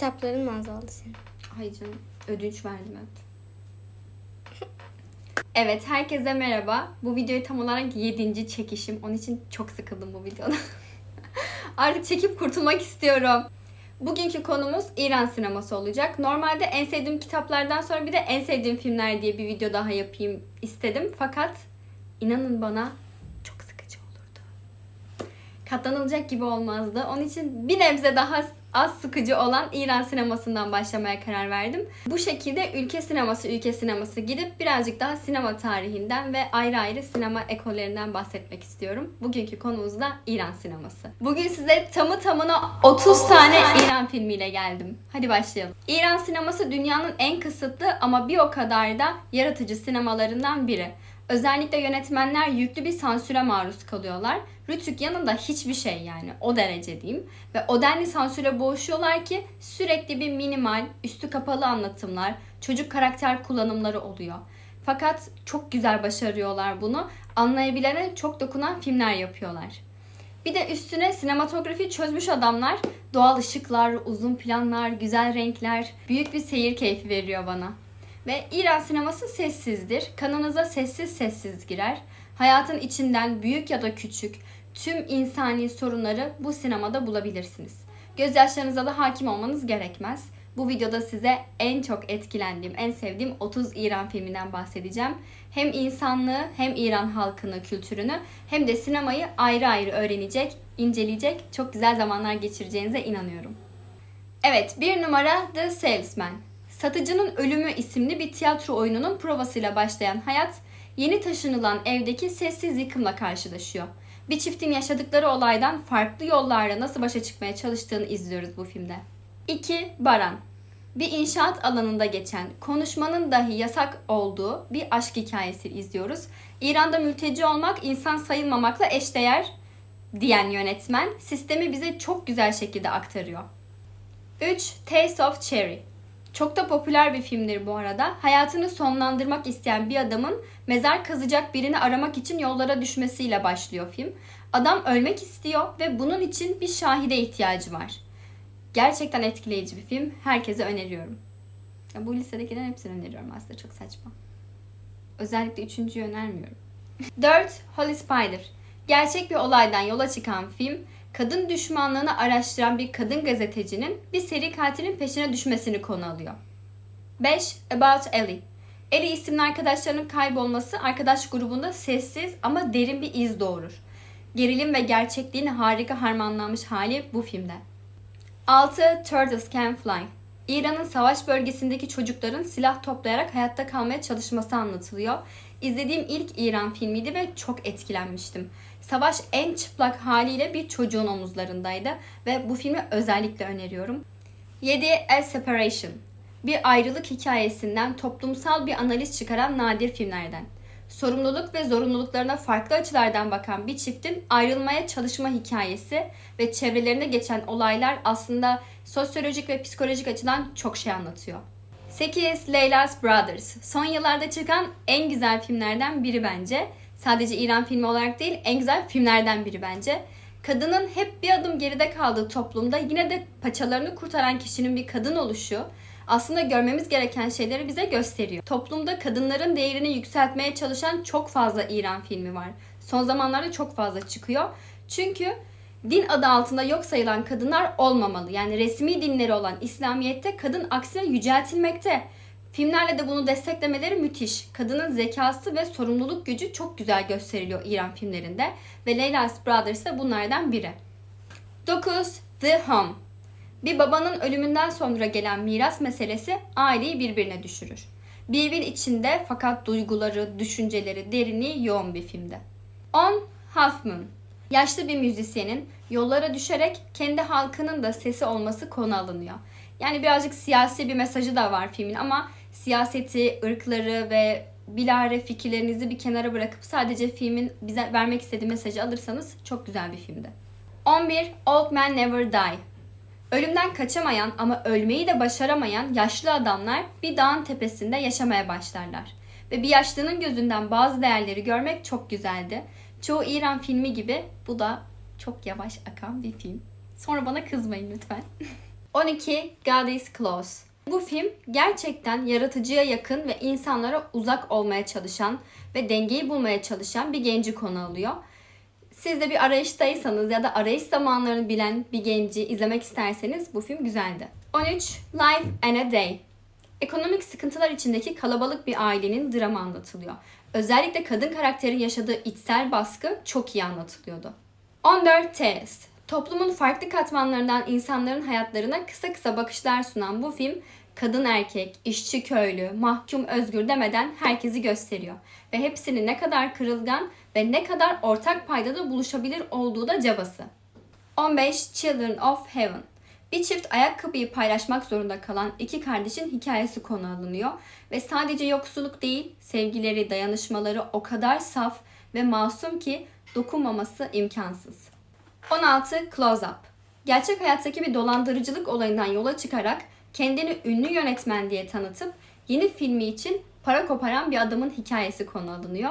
kitapların mı azaldı senin? Ay canım ödünç verdim hep. Evet herkese merhaba. Bu videoyu tam olarak 7. çekişim. Onun için çok sıkıldım bu videoda. Artık çekip kurtulmak istiyorum. Bugünkü konumuz İran sineması olacak. Normalde en sevdiğim kitaplardan sonra bir de en sevdiğim filmler diye bir video daha yapayım istedim. Fakat inanın bana çok sıkıcı olurdu. Katlanılacak gibi olmazdı. Onun için bir nebze daha az sıkıcı olan İran sinemasından başlamaya karar verdim. Bu şekilde ülke sineması ülke sineması gidip birazcık daha sinema tarihinden ve ayrı ayrı sinema ekollerinden bahsetmek istiyorum. Bugünkü konumuz da İran sineması. Bugün size tamı tamına 30 tane İran filmiyle geldim. Hadi başlayalım. İran sineması dünyanın en kısıtlı ama bir o kadar da yaratıcı sinemalarından biri. Özellikle yönetmenler yüklü bir sansüre maruz kalıyorlar. Rütük yanında hiçbir şey yani o derece diyeyim. Ve o denli sansüre boğuşuyorlar ki sürekli bir minimal, üstü kapalı anlatımlar, çocuk karakter kullanımları oluyor. Fakat çok güzel başarıyorlar bunu. Anlayabilene çok dokunan filmler yapıyorlar. Bir de üstüne sinematografi çözmüş adamlar. Doğal ışıklar, uzun planlar, güzel renkler büyük bir seyir keyfi veriyor bana. Ve İran sineması sessizdir. Kanınıza sessiz sessiz girer. Hayatın içinden büyük ya da küçük tüm insani sorunları bu sinemada bulabilirsiniz. Gözyaşlarınıza da hakim olmanız gerekmez. Bu videoda size en çok etkilendiğim, en sevdiğim 30 İran filminden bahsedeceğim. Hem insanlığı, hem İran halkını, kültürünü, hem de sinemayı ayrı ayrı öğrenecek, inceleyecek, çok güzel zamanlar geçireceğinize inanıyorum. Evet, bir numara The Salesman. Satıcının Ölümü isimli bir tiyatro oyununun provasıyla başlayan hayat, yeni taşınılan evdeki sessiz yıkımla karşılaşıyor. Bir çiftin yaşadıkları olaydan farklı yollarla nasıl başa çıkmaya çalıştığını izliyoruz bu filmde. 2. Baran bir inşaat alanında geçen, konuşmanın dahi yasak olduğu bir aşk hikayesi izliyoruz. İran'da mülteci olmak insan sayılmamakla eşdeğer diyen yönetmen sistemi bize çok güzel şekilde aktarıyor. 3. Taste of Cherry çok da popüler bir filmdir bu arada. Hayatını sonlandırmak isteyen bir adamın mezar kazacak birini aramak için yollara düşmesiyle başlıyor film. Adam ölmek istiyor ve bunun için bir şahide ihtiyacı var. Gerçekten etkileyici bir film. Herkese öneriyorum. Ya bu listedekilerin hepsini öneriyorum aslında. Çok saçma. Özellikle üçüncüyü önermiyorum. 4. Holy Spider. Gerçek bir olaydan yola çıkan film, kadın düşmanlığını araştıran bir kadın gazetecinin bir seri katilin peşine düşmesini konu alıyor. 5. About Ellie. Ellie isimli arkadaşlarının kaybolması arkadaş grubunda sessiz ama derin bir iz doğurur. Gerilim ve gerçekliğin harika harmanlanmış hali bu filmde. 6. Turtles Can Fly. İran'ın savaş bölgesindeki çocukların silah toplayarak hayatta kalmaya çalışması anlatılıyor. İzlediğim ilk İran filmiydi ve çok etkilenmiştim. Savaş en çıplak haliyle bir çocuğun omuzlarındaydı ve bu filmi özellikle öneriyorum. 7. A Separation. Bir ayrılık hikayesinden toplumsal bir analiz çıkaran nadir filmlerden. Sorumluluk ve zorunluluklarına farklı açılardan bakan bir çiftin ayrılmaya çalışma hikayesi ve çevrelerinde geçen olaylar aslında sosyolojik ve psikolojik açıdan çok şey anlatıyor. 8. Leyla's Brothers. Son yıllarda çıkan en güzel filmlerden biri bence. Sadece İran filmi olarak değil, en güzel filmlerden biri bence. Kadının hep bir adım geride kaldığı toplumda yine de paçalarını kurtaran kişinin bir kadın oluşu aslında görmemiz gereken şeyleri bize gösteriyor. Toplumda kadınların değerini yükseltmeye çalışan çok fazla İran filmi var. Son zamanlarda çok fazla çıkıyor. Çünkü din adı altında yok sayılan kadınlar olmamalı. Yani resmi dinleri olan İslamiyet'te kadın aksine yüceltilmekte. Filmlerle de bunu desteklemeleri müthiş. Kadının zekası ve sorumluluk gücü çok güzel gösteriliyor İran filmlerinde. Ve Leyla's Brothers da bunlardan biri. 9. The Home bir babanın ölümünden sonra gelen miras meselesi aileyi birbirine düşürür. Bir evin içinde fakat duyguları, düşünceleri, derinliği yoğun bir filmde. 10. Half Moon Yaşlı bir müzisyenin yollara düşerek kendi halkının da sesi olması konu alınıyor. Yani birazcık siyasi bir mesajı da var filmin ama siyaseti, ırkları ve bilare fikirlerinizi bir kenara bırakıp sadece filmin bize vermek istediği mesajı alırsanız çok güzel bir filmdi. 11. Old Man Never Die Ölümden kaçamayan ama ölmeyi de başaramayan yaşlı adamlar bir dağın tepesinde yaşamaya başlarlar. Ve bir yaşlının gözünden bazı değerleri görmek çok güzeldi. Çoğu İran filmi gibi bu da çok yavaş akan bir film. Sonra bana kızmayın lütfen. 12 God is Close. Bu film gerçekten yaratıcıya yakın ve insanlara uzak olmaya çalışan ve dengeyi bulmaya çalışan bir genci konu alıyor. Siz de bir arayıştaysanız ya da arayış zamanlarını bilen bir genci izlemek isterseniz bu film güzeldi. 13 Life and a Day. Ekonomik sıkıntılar içindeki kalabalık bir ailenin dramı anlatılıyor. Özellikle kadın karakterin yaşadığı içsel baskı çok iyi anlatılıyordu. 14 Tales. Toplumun farklı katmanlarından insanların hayatlarına kısa kısa bakışlar sunan bu film kadın erkek, işçi köylü, mahkum özgür demeden herkesi gösteriyor. Ve hepsinin ne kadar kırılgan ve ne kadar ortak paydada buluşabilir olduğu da cabası. 15 Children of Heaven. Bir çift ayakkabıyı paylaşmak zorunda kalan iki kardeşin hikayesi konu alınıyor ve sadece yoksulluk değil, sevgileri, dayanışmaları o kadar saf ve masum ki dokunmaması imkansız. 16 Close Up. Gerçek hayattaki bir dolandırıcılık olayından yola çıkarak kendini ünlü yönetmen diye tanıtıp yeni filmi için para koparan bir adamın hikayesi konu alınıyor.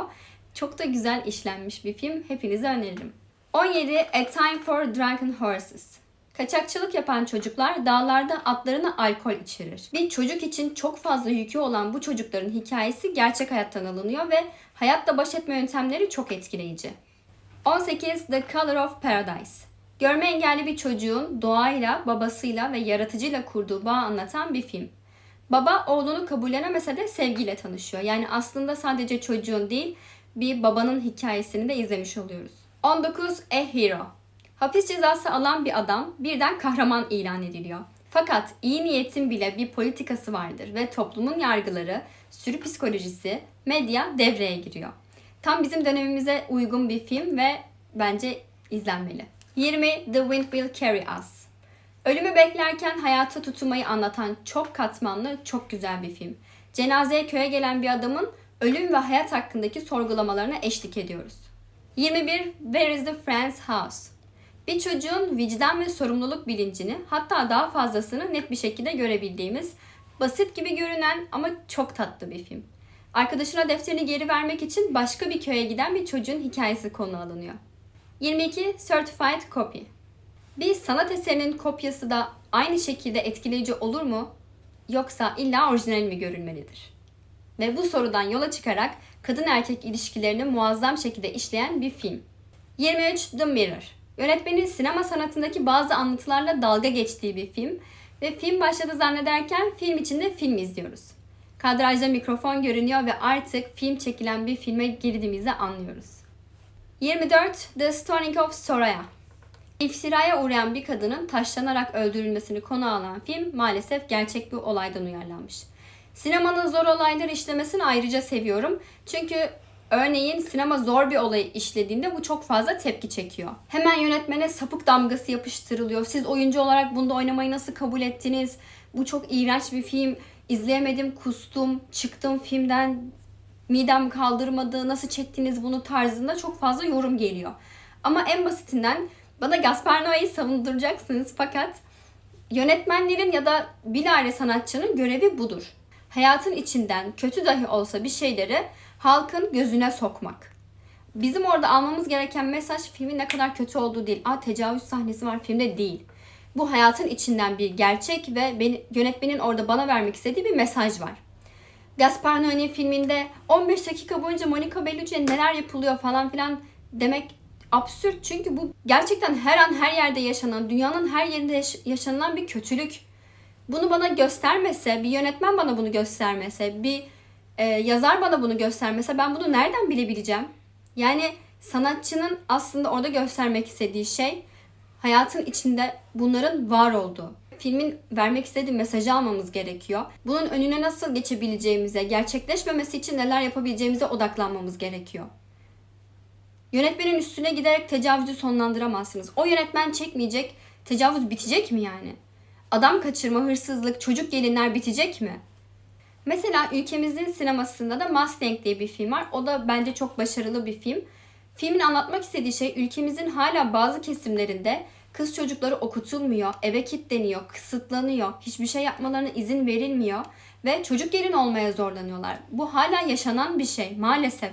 Çok da güzel işlenmiş bir film. Hepinize öneririm. 17 A Time for Drunken Horses. Kaçakçılık yapan çocuklar dağlarda atlarına alkol içirir. Bir çocuk için çok fazla yükü olan bu çocukların hikayesi gerçek hayattan alınıyor ve hayatla baş etme yöntemleri çok etkileyici. 18 The Color of Paradise. Görme engelli bir çocuğun doğayla, babasıyla ve yaratıcıyla kurduğu bağı anlatan bir film. Baba oğlunu kabullenemese de sevgiyle tanışıyor. Yani aslında sadece çocuğun değil, bir babanın hikayesini de izlemiş oluyoruz. 19 A Hero. Hapis cezası alan bir adam birden kahraman ilan ediliyor. Fakat iyi niyetin bile bir politikası vardır ve toplumun yargıları, sürü psikolojisi, medya devreye giriyor. Tam bizim dönemimize uygun bir film ve bence izlenmeli. 20 The Wind Will Carry Us. Ölümü beklerken hayata tutunmayı anlatan çok katmanlı, çok güzel bir film. Cenazeye köye gelen bir adamın ölüm ve hayat hakkındaki sorgulamalarına eşlik ediyoruz. 21 Where is the Friend's House? Bir çocuğun vicdan ve sorumluluk bilincini hatta daha fazlasını net bir şekilde görebildiğimiz basit gibi görünen ama çok tatlı bir film. Arkadaşına defterini geri vermek için başka bir köye giden bir çocuğun hikayesi konu alınıyor. 22 Certified Copy. Bir sanat eserinin kopyası da aynı şekilde etkileyici olur mu? Yoksa illa orijinal mi görülmelidir? Ve bu sorudan yola çıkarak kadın erkek ilişkilerini muazzam şekilde işleyen bir film. 23 The Mirror. Yönetmenin sinema sanatındaki bazı anlatılarla dalga geçtiği bir film ve film başladı zannederken film içinde film izliyoruz. Kadrajda mikrofon görünüyor ve artık film çekilen bir filme girdiğimizi anlıyoruz. 24 The Stoning of Soraya. İftiraya uğrayan bir kadının taşlanarak öldürülmesini konu alan film maalesef gerçek bir olaydan uyarlanmış. Sinemanın zor olayları işlemesini ayrıca seviyorum. Çünkü örneğin sinema zor bir olayı işlediğinde bu çok fazla tepki çekiyor. Hemen yönetmene sapık damgası yapıştırılıyor. Siz oyuncu olarak bunda oynamayı nasıl kabul ettiniz? Bu çok iğrenç bir film. İzleyemedim, kustum, çıktım filmden, midem kaldırmadı, nasıl çektiniz bunu tarzında çok fazla yorum geliyor. Ama en basitinden bana Gaspar Noé'yi savunduracaksınız fakat yönetmenlerin ya da bilare sanatçının görevi budur. Hayatın içinden kötü dahi olsa bir şeyleri halkın gözüne sokmak. Bizim orada almamız gereken mesaj filmin ne kadar kötü olduğu değil. Aa tecavüz sahnesi var filmde değil. Bu hayatın içinden bir gerçek ve beni, yönetmenin orada bana vermek istediği bir mesaj var. Gaspar Noé'nin filminde 15 dakika boyunca Monica Bellucci'ye neler yapılıyor falan filan demek absürt. Çünkü bu gerçekten her an her yerde yaşanan, dünyanın her yerinde yaş- yaşanılan bir kötülük. Bunu bana göstermese, bir yönetmen bana bunu göstermese, bir e, yazar bana bunu göstermese ben bunu nereden bilebileceğim? Yani sanatçının aslında orada göstermek istediği şey hayatın içinde bunların var olduğu. Filmin vermek istediği mesajı almamız gerekiyor. Bunun önüne nasıl geçebileceğimize, gerçekleşmemesi için neler yapabileceğimize odaklanmamız gerekiyor. Yönetmenin üstüne giderek tecavüzü sonlandıramazsınız. O yönetmen çekmeyecek, tecavüz bitecek mi yani? Adam kaçırma, hırsızlık, çocuk gelinler bitecek mi? Mesela ülkemizin sinemasında da Mustang diye bir film var. O da bence çok başarılı bir film. Filmin anlatmak istediği şey ülkemizin hala bazı kesimlerinde kız çocukları okutulmuyor, eve kilitleniyor, kısıtlanıyor, hiçbir şey yapmalarına izin verilmiyor ve çocuk gelin olmaya zorlanıyorlar. Bu hala yaşanan bir şey maalesef.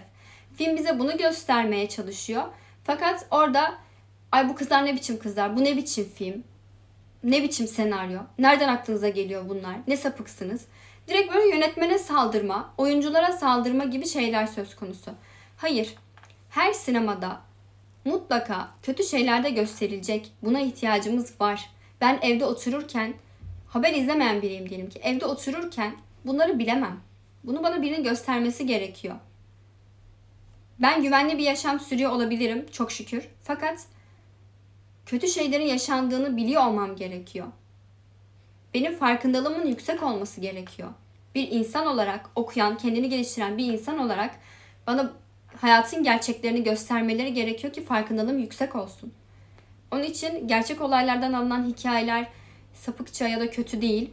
Film bize bunu göstermeye çalışıyor. Fakat orada ay bu kızlar ne biçim kızlar, bu ne biçim film, ne biçim senaryo? Nereden aklınıza geliyor bunlar? Ne sapıksınız? Direkt böyle yönetmene saldırma, oyunculara saldırma gibi şeyler söz konusu. Hayır. Her sinemada mutlaka kötü şeyler de gösterilecek. Buna ihtiyacımız var. Ben evde otururken haber izlemeyen biriyim diyelim ki. Evde otururken bunları bilemem. Bunu bana birinin göstermesi gerekiyor. Ben güvenli bir yaşam sürüyor olabilirim çok şükür. Fakat kötü şeylerin yaşandığını biliyor olmam gerekiyor. Benim farkındalığımın yüksek olması gerekiyor. Bir insan olarak okuyan, kendini geliştiren bir insan olarak bana hayatın gerçeklerini göstermeleri gerekiyor ki farkındalığım yüksek olsun. Onun için gerçek olaylardan alınan hikayeler sapıkça ya da kötü değil.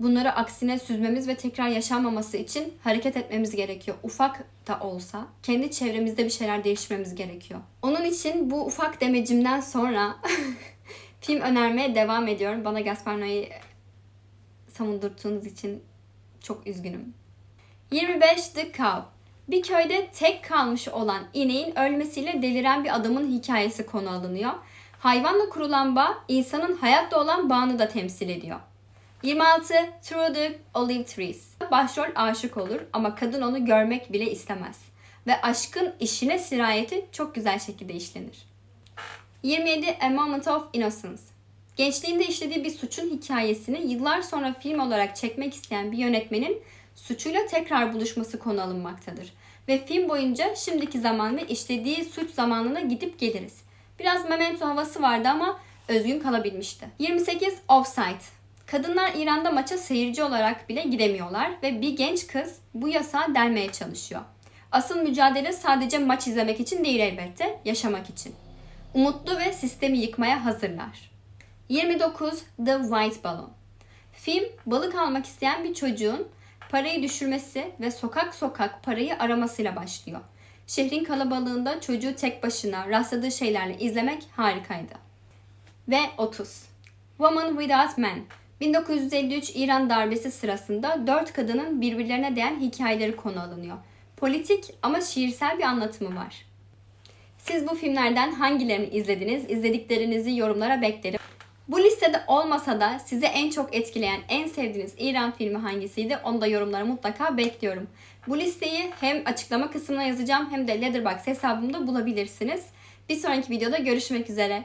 Bunları aksine süzmemiz ve tekrar yaşanmaması için hareket etmemiz gerekiyor. Ufak da olsa kendi çevremizde bir şeyler değiştirmemiz gerekiyor. Onun için bu ufak demecimden sonra film önermeye devam ediyorum. Bana Gaspar Noé'yi savundurduğunuz için çok üzgünüm. 25 The Cow bir köyde tek kalmış olan ineğin ölmesiyle deliren bir adamın hikayesi konu alınıyor. Hayvanla kurulan bağ insanın hayatta olan bağını da temsil ediyor. 26 Through the Olive Trees. Başrol aşık olur ama kadın onu görmek bile istemez. Ve aşkın işine sirayeti çok güzel şekilde işlenir. 27 A Moment of Innocence. Gençliğinde işlediği bir suçun hikayesini yıllar sonra film olarak çekmek isteyen bir yönetmenin suçuyla tekrar buluşması konu alınmaktadır. Ve film boyunca şimdiki zaman ve işlediği suç zamanına gidip geliriz. Biraz memento havası vardı ama özgün kalabilmişti. 28 Offside. Kadınlar İran'da maça seyirci olarak bile gidemiyorlar ve bir genç kız bu yasağı delmeye çalışıyor. Asıl mücadele sadece maç izlemek için değil elbette, yaşamak için. Umutlu ve sistemi yıkmaya hazırlar. 29 The White Balloon. Film balık almak isteyen bir çocuğun parayı düşürmesi ve sokak sokak parayı aramasıyla başlıyor. Şehrin kalabalığında çocuğu tek başına rastladığı şeylerle izlemek harikaydı. Ve 30. Woman Without Men. 1953 İran darbesi sırasında dört kadının birbirlerine değen hikayeleri konu alınıyor. Politik ama şiirsel bir anlatımı var. Siz bu filmlerden hangilerini izlediniz? İzlediklerinizi yorumlara beklerim. Bu listede olmasa da size en çok etkileyen, en sevdiğiniz İran filmi hangisiydi? Onu da yorumlara mutlaka bekliyorum. Bu listeyi hem açıklama kısmına yazacağım hem de Letterboxd hesabımda bulabilirsiniz. Bir sonraki videoda görüşmek üzere.